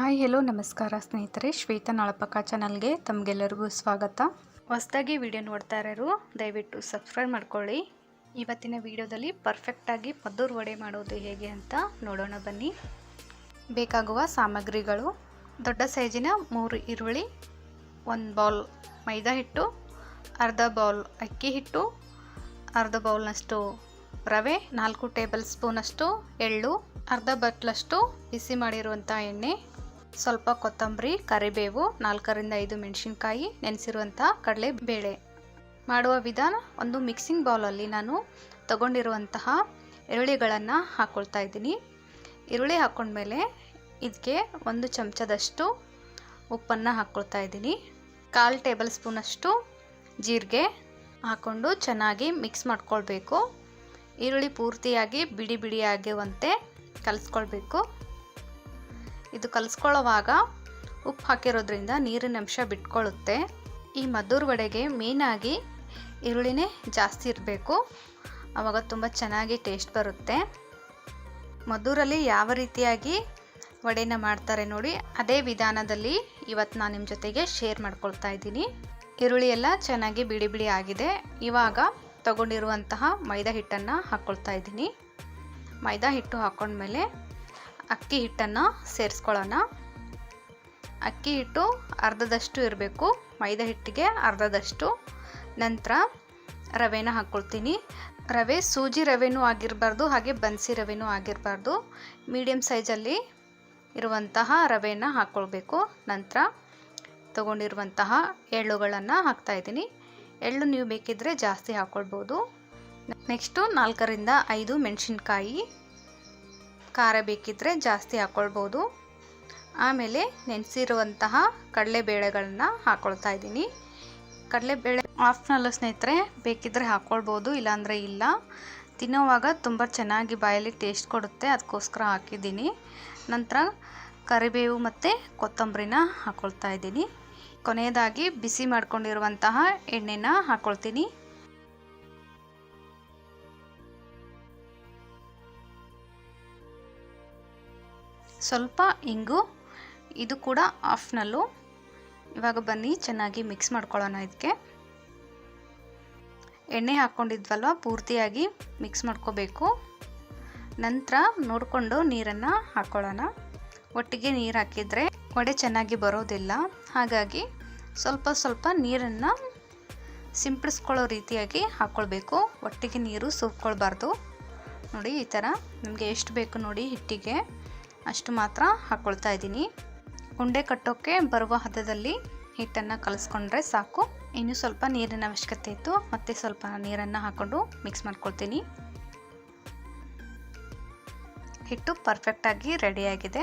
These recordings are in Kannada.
ಹಾಯ್, ಹೆಲೋ, ನಮಸ್ಕಾರ ಸ್ನೇಹಿತರೆ. ಶ್ವೇತಾ ನಳಪಕ ಚಾನಲ್ಗೆ ತಮಗೆಲ್ಲರಿಗೂ ಸ್ವಾಗತ. ಹೊಸದಾಗಿ ವಿಡಿಯೋ ನೋಡ್ತಾ ಇರೋರು, ದಯವಿಟ್ಟು ಸಬ್ಸ್ಕ್ರೈಬ್ ಮಾಡ್ಕೊಳ್ಳಿ. ಇವತ್ತಿನ ವಿಡಿಯೋದಲ್ಲಿ ಪರ್ಫೆಕ್ಟಾಗಿ ಮದ್ದೂರು ವಡೆ ಮಾಡೋದು ಹೇಗೆ ಅಂತ ನೋಡೋಣ ಬನ್ನಿ. ಬೇಕಾಗುವ ಸಾಮಗ್ರಿಗಳು, ದೊಡ್ಡ ಸೈಜಿನ ಮೂರು ಈರುಳ್ಳಿ, ಒಂದು ಬೌಲ್ ಮೈದಾ ಹಿಟ್ಟು, ಅರ್ಧ ಬೌಲ್ ಅಕ್ಕಿ ಹಿಟ್ಟು, ಅರ್ಧ ಬೌಲ್ನಷ್ಟು ರವೆ, ನಾಲ್ಕು ಟೇಬಲ್ ಸ್ಪೂನಷ್ಟು ಎಳ್ಳು, ಅರ್ಧ ಬಟ್ಲಷ್ಟು ಬಿಸಿ ಮಾಡಿರುವಂಥ ಎಣ್ಣೆ ಸ್ವಲ್ಪ ಕೊತ್ತಂಬರಿ, ಕರಿಬೇವು, ನಾಲ್ಕರಿಂದ ಐದು ಮೆಣಸಿನ್ಕಾಯಿ, ನೆನೆಸಿರುವಂಥ ಕಡಲೆ ಬೇಳೆ ಮಾಡುವ ವಿಧಾನ ಒಂದು ಮಿಕ್ಸಿಂಗ್ ಬೌಲಲ್ಲಿ ನಾನು ತಗೊಂಡಿರುವಂತಹ ಈರುಳ್ಳಿಗಳನ್ನು ಹಾಕ್ಕೊಳ್ತಾ ಇದ್ದೀನಿ. ಈರುಳ್ಳಿ ಹಾಕ್ಕೊಂಡ್ಮೇಲೆ ಇದಕ್ಕೆ ಒಂದು ಚಮಚದಷ್ಟು ಉಪ್ಪನ್ನು ಹಾಕ್ಕೊಳ್ತಾ ಇದ್ದೀನಿ. ಕಾಲು ಟೇಬಲ್ ಸ್ಪೂನಷ್ಟು ಜೀರಿಗೆ ಹಾಕ್ಕೊಂಡು ಚೆನ್ನಾಗಿ ಮಿಕ್ಸ್ ಮಾಡ್ಕೊಳ್ಬೇಕು. ಈರುಳ್ಳಿ ಪೂರ್ತಿಯಾಗಿ ಬಿಡಿ ಬಿಡಿ ಆಗುವಂತೆ ಕಲಿಸ್ಕೊಳ್ಬೇಕು. ಇದು ಕಲಿಸ್ಕೊಳ್ಳೋವಾಗ ಉಪ್ಪು ಹಾಕಿರೋದ್ರಿಂದ ನೀರಿನ ಅಂಶ ಬಿಟ್ಕೊಳ್ಳುತ್ತೆ. ಈ ಮದ್ದೂರು ವಡೆಗೆ ಮೇನಾಗಿ ಈರುಳ್ಳಿನೇ ಜಾಸ್ತಿ ಇರಬೇಕು. ಆವಾಗ ತುಂಬ ಚೆನ್ನಾಗಿ ಟೇಸ್ಟ್ ಬರುತ್ತೆ. ಮದ್ದೂರಲ್ಲಿ ಯಾವ ರೀತಿಯಾಗಿ ವಡೆನ ಮಾಡ್ತಾರೆ ನೋಡಿ, ಅದೇ ವಿಧಾನದಲ್ಲಿ ಇವತ್ತು ನಾನು ನಿಮ್ಮ ಜೊತೆಗೆ ಶೇರ್ ಮಾಡ್ಕೊಳ್ತಾ ಇದ್ದೀನಿ. ಈರುಳ್ಳಿ ಎಲ್ಲ ಚೆನ್ನಾಗಿ ಬಿಡಿ ಬಿಡಿ ಆಗಿದೆ. ಇವಾಗ ತಗೊಂಡಿರುವಂತಹ ಮೈದಾ ಹಿಟ್ಟನ್ನು ಹಾಕ್ಕೊಳ್ತಾ ಇದ್ದೀನಿ. ಮೈದಾ ಹಿಟ್ಟು ಹಾಕ್ಕೊಂಡ್ಮೇಲೆ ಅಕ್ಕಿ ಹಿಟ್ಟನ್ನು ಸೇರಿಸ್ಕೊಳ್ಳೋಣ. ಅಕ್ಕಿ ಹಿಟ್ಟು ಅರ್ಧದಷ್ಟು ಇರಬೇಕು. ಮೈದಾ ಹಿಟ್ಟಿಗೆ ಅರ್ಧದಷ್ಟು. ನಂತರ ರವೆನ ಹಾಕ್ಕೊಳ್ತೀನಿ. ರವೆ ಸೂಜಿ ರವೆನೂ ಆಗಿರಬಾರ್ದು, ಹಾಗೆ ಬನ್ಸಿ ರವೆನೂ ಆಗಿರಬಾರ್ದು. ಮೀಡಿಯಮ್ ಸೈಜಲ್ಲಿ ಇರುವಂತಹ ರವೆನ ಹಾಕ್ಕೊಳ್ಬೇಕು. ನಂತರ ತಗೊಂಡಿರುವಂತಹ ಎಳ್ಳುಗಳನ್ನು ಹಾಕ್ತಾಯಿದ್ದೀನಿ ಎಳ್ಳು ನೀವು ಬೇಕಿದ್ದರೆ ಜಾಸ್ತಿ ಹಾಕ್ಕೊಳ್ಬೋದು. ನೆಕ್ಸ್ಟು ನಾಲ್ಕರಿಂದ ಐದು ಮೆಣಸಿನ್ಕಾಯಿ. ಖಾರ ಬೇಕಿದ್ದರೆ ಜಾಸ್ತಿ ಹಾಕ್ಕೊಳ್ಬೋದು ಆಮೇಲೆ ನೆನೆಸಿರುವಂತಹ ಕಡಲೆಬೇಳೆಗಳನ್ನ ಹಾಕ್ಕೊಳ್ತಾ ಇದ್ದೀನಿ. ಕಡಲೆಬೇಳೆ ಆಫ್ನಲ್ಲ ಸ್ನೇಹಿತರೆ ಬೇಕಿದ್ದರೆ ಹಾಕ್ಕೊಳ್ಬೋದು ಇಲ್ಲಾಂದರೆ ಇಲ್ಲ. ತಿನ್ನೋವಾಗ ತುಂಬ ಚೆನ್ನಾಗಿ ಬಾಯಲ್ಲಿ ಟೇಸ್ಟ್ ಕೊಡುತ್ತೆ, ಅದಕ್ಕೋಸ್ಕರ ಹಾಕಿದ್ದೀನಿ. ನಂತರ ಕರಿಬೇವು ಮತ್ತು ಕೊತ್ತಂಬರಿನ ಹಾಕ್ಕೊಳ್ತಾ ಇದ್ದೀನಿ. ಕೊನೆಯದಾಗಿ ಬಿಸಿ ಮಾಡಿಕೊಂಡಿರುವಂತಹ ಎಣ್ಣೆನ ಹಾಕ್ಕೊಳ್ತೀನಿ ಸ್ವಲ್ಪ ಇಂಗು, ಇದು ಕೂಡ ಆಫ್ನಲ್ಲು. ಇವಾಗ ಬನ್ನಿ, ಚೆನ್ನಾಗಿ ಮಿಕ್ಸ್ ಮಾಡ್ಕೊಳ್ಳೋಣ ಇದಕ್ಕೆ ಎಣ್ಣೆ ಹಾಕ್ಕೊಂಡಿದ್ವಲ್ವ, ಪೂರ್ತಿಯಾಗಿ ಮಿಕ್ಸ್ ಮಾಡ್ಕೋಬೇಕು. ನಂತರ ನೋಡಿಕೊಂಡು ನೀರನ್ನು ಹಾಕ್ಕೊಳ್ಳೋಣ ಒಟ್ಟಿಗೆ ನೀರು ಹಾಕಿದರೆ ವಡೆ ಚೆನ್ನಾಗಿ ಬರೋದಿಲ್ಲ. ಹಾಗಾಗಿ ಸ್ವಲ್ಪ ಸ್ವಲ್ಪ ನೀರನ್ನು ಸಿಂಪಡಿಸ್ಕೊಳ್ಳೋ ರೀತಿಯಾಗಿ ಹಾಕ್ಕೊಳ್ಬೇಕು. ಒಟ್ಟಿಗೆ ನೀರು ಸೂಪ್ಕೊಳ್ಬಾರ್ದು ನೋಡಿ, ಈ ಥರ ನಮಗೆ ಎಷ್ಟು ಬೇಕು ನೋಡಿ ಹಿಟ್ಟಿಗೆ. ಅಷ್ಟು ಮಾತ್ರ ಹಾಕ್ಕೊಳ್ತಾ ಇದ್ದೀನಿ. ಉಂಡೆ ಕಟ್ಟೋಕ್ಕೆ ಬರುವ ಹದದಲ್ಲಿ ಹಿಟ್ಟನ್ನು ಕಲಿಸ್ಕೊಂಡ್ರೆ ಸಾಕು. ಇನ್ನು ಸ್ವಲ್ಪ ನೀರಿನ ಅವಶ್ಯಕತೆ ಇತ್ತು. ಮತ್ತೆ ಸ್ವಲ್ಪ ನೀರನ್ನು ಹಾಕ್ಕೊಂಡು ಮಿಕ್ಸ್ ಮಾಡ್ಕೊಳ್ತೀನಿ. ಹಿಟ್ಟು ಪರ್ಫೆಕ್ಟಾಗಿ ರೆಡಿಯಾಗಿದೆ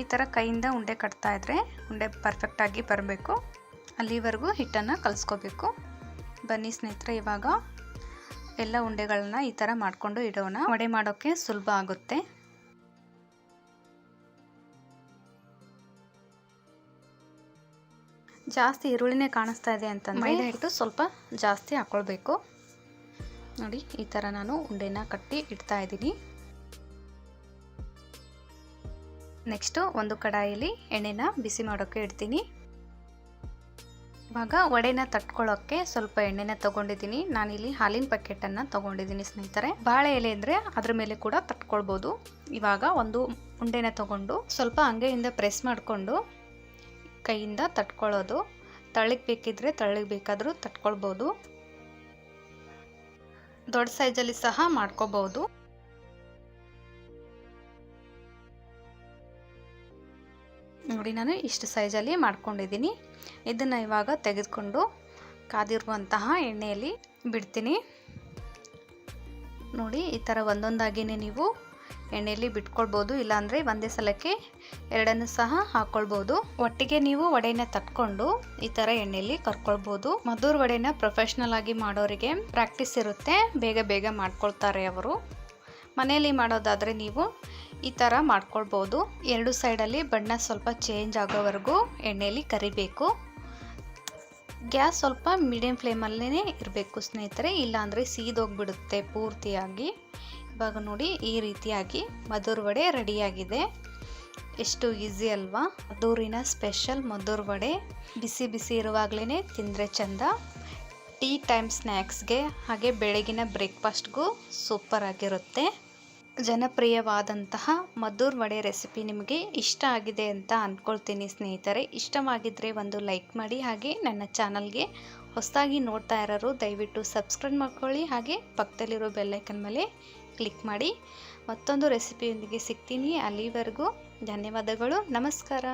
ಈ ಥರ ಕೈಯಿಂದ ಉಂಡೆ ಕಟ್ತಾ ಇದ್ದರೆ ಉಂಡೆ ಪರ್ಫೆಕ್ಟಾಗಿ ಬರಬೇಕು. ಅಲ್ಲಿವರೆಗೂ ಹಿಟ್ಟನ್ನು ಕಲಿಸ್ಕೋಬೇಕು. ಬನ್ನಿ ಸ್ನೇಹಿತರೆ, ಇವಾಗ ಎಲ್ಲ ಉಂಡೆಗಳನ್ನ ಈ ಥರ ಮಾಡಿಕೊಂಡು ಇಡೋಣ. ವಡೆ ಮಾಡೋಕ್ಕೆ ಸುಲಭ ಆಗುತ್ತೆ. ಜಾಸ್ತಿ ಈರುಳ್ಳಿನೇ ಕಾಣಿಸ್ತಾ ಇದೆ ಅಂತಂದರೆ ಮೈದಾ ಹಿಟ್ಟು ಸ್ವಲ್ಪ ಜಾಸ್ತಿ ಹಾಕ್ಕೊಳ್ಬೇಕು ನೋಡಿ ಈ ಥರ ನಾನು ಉಂಡೆನ ಕಟ್ಟಿ ಇಡ್ತಾ ಇದ್ದೀನಿ. ನೆಕ್ಸ್ಟು ಒಂದು ಕಡಾಯಲ್ಲಿ ಎಣ್ಣೆನ ಬಿಸಿ ಮಾಡೋಕ್ಕೆ ಇಡ್ತೀನಿ. ಇವಾಗ ವಡೆನ ತಟ್ಕೊಳ್ಳೋಕ್ಕೆ ಸ್ವಲ್ಪ ಎಣ್ಣೆನ ತೊಗೊಂಡಿದ್ದೀನಿ. ನಾನಿಲ್ಲಿ ಹಾಲಿನ ಪ್ಯಾಕೆಟನ್ನು ತೊಗೊಂಡಿದ್ದೀನಿ ಸ್ನೇಹಿತರೆ. ಬಾಳೆ ಎಲೆ ಅಂದರೆ ಅದ್ರ ಮೇಲೆ ಕೂಡ ತಟ್ಕೊಳ್ಬೋದು. ಇವಾಗ ಒಂದು ಉಂಡೆನ ತೊಗೊಂಡು ಸ್ವಲ್ಪ ಅಂಗೈಯಿಂದ ಪ್ರೆಸ್ ಮಾಡಿಕೊಂಡು ಕೈಯಿಂದ ತಟ್ಕೊಳ್ಳೋದು. ತಳ್ಳಿಗೆ ಬೇಕಿದ್ರೆ ತಳ್ಳಿಗೆ ಬೇಕಾದರೂ ತಟ್ಕೊಳ್ಬೋದು. ದೊಡ್ಡ ಸೈಜಲ್ಲಿ ಸಹ ಮಾಡ್ಕೋಬಹುದು ನೋಡಿ ನಾನು ಇಷ್ಟು ಸೈಜಲ್ಲಿ ಮಾಡ್ಕೊಂಡಿದ್ದೀನಿ. ಇದನ್ನು ಇವಾಗ ತೆಗೆದುಕೊಂಡು ಕಾದಿರುವಂತಹ ಎಣ್ಣೆಯಲ್ಲಿ ಬಿಡ್ತೀನಿ. ನೋಡಿ ಈ ಥರ ಒಂದೊಂದಾಗಿಯೇ ನೀವು ಎಣ್ಣೆಯಲ್ಲಿ ಬಿಟ್ಕೊಳ್ಬೋದು, ಇಲ್ಲಾಂದರೆ ಒಂದೇ ಸಲಕ್ಕೆ ಎರಡನ್ನು ಸಹ ಹಾಕ್ಕೊಳ್ಬೋದು ಒಟ್ಟಿಗೆ ನೀವು ವಡೆನ ತಟ್ಕೊಂಡು ಈ ಥರ ಎಣ್ಣೆಯಲ್ಲಿ ಕರ್ಕೊಳ್ಬೋದು. ಮಧುರ್ ವಡೆನ ಪ್ರೊಫೆಷ್ನಲ್ ಆಗಿ ಮಾಡೋರಿಗೆ ಪ್ರಾಕ್ಟೀಸ್ ಇರುತ್ತೆ. ಬೇಗ ಬೇಗ ಮಾಡ್ಕೊಳ್ತಾರೆ ಅವರು. ಮನೆಯಲ್ಲಿ ಮಾಡೋದಾದರೆ ನೀವು ಈ ಥರ ಮಾಡ್ಕೊಳ್ಬೋದು. ಎರಡು ಸೈಡಲ್ಲಿ ಬಣ್ಣ ಸ್ವಲ್ಪ ಚೇಂಜ್ ಆಗೋವರೆಗೂ ಎಣ್ಣೆಯಲ್ಲಿ ಕರಿಬೇಕು. ಗ್ಯಾಸ್ ಸ್ವಲ್ಪ ಮೀಡಿಯಂ ಫ್ಲೇಮಲ್ಲೇ ಇರಬೇಕು ಸ್ನೇಹಿತರೆ, ಇಲ್ಲಾಂದರೆ ಸೀದೋಗ್ಬಿಡುತ್ತೆ ಪೂರ್ತಿಯಾಗಿ. ಇವಾಗ ನೋಡಿ ಈ ರೀತಿಯಾಗಿ ಮಧುರ್ ವಡೆ ರೆಡಿಯಾಗಿದೆ. ಎಷ್ಟು ಈಸಿ ಅಲ್ವಾ? ಮದ್ದೂರಿನ ಸ್ಪೆಷಲ್ ಮಧುರ್ ವಡೆ ಬಿಸಿ ಬಿಸಿ ಇರುವಾಗಲೇ ತಿಂದರೆ ಚಂದ. ಟೀ ಟೈಮ್ ಸ್ನ್ಯಾಕ್ಸ್ಗೆ ಹಾಗೆ ಬೆಳಗಿನ ಬ್ರೇಕ್ಫಾಸ್ಟ್ಗೂ ಸೂಪರ್ ಆಗಿರುತ್ತೆ. ಜನಪ್ರಿಯವಾದಂತಹ ಮಧುರ್ ವಡೆ ರೆಸಿಪಿ ನಿಮಗೆ ಇಷ್ಟ ಆಗಿದೆ ಅಂತ ಅಂದ್ಕೊಳ್ತೀನಿ ಸ್ನೇಹಿತರೆ. ಇಷ್ಟವಾಗಿದ್ದರೆ ಒಂದು ಲೈಕ್ ಮಾಡಿ ಹಾಗೆ ನನ್ನ ಚಾನಲ್ಗೆ ಹೊಸದಾಗಿ ನೋಡ್ತಾ ಇರೋರು ದಯವಿಟ್ಟು ಸಬ್ಸ್ಕ್ರೈಬ್ ಮಾಡ್ಕೊಳ್ಳಿ. ಹಾಗೆ ಪಕ್ಕದಲ್ಲಿರೋ ಬೆಲ್ಲೈಕನ್ ಮೇಲೆ ಕ್ಲಿಕ್ ಮಾಡಿ ಮತ್ತೊಂದು ರೆಸಿಪಿಯೊಂದಿಗೆ ಸಿಗ್ತೀನಿ ಅಲ್ಲಿವರೆಗೂ ಧನ್ಯವಾದಗಳು. ನಮಸ್ಕಾರ.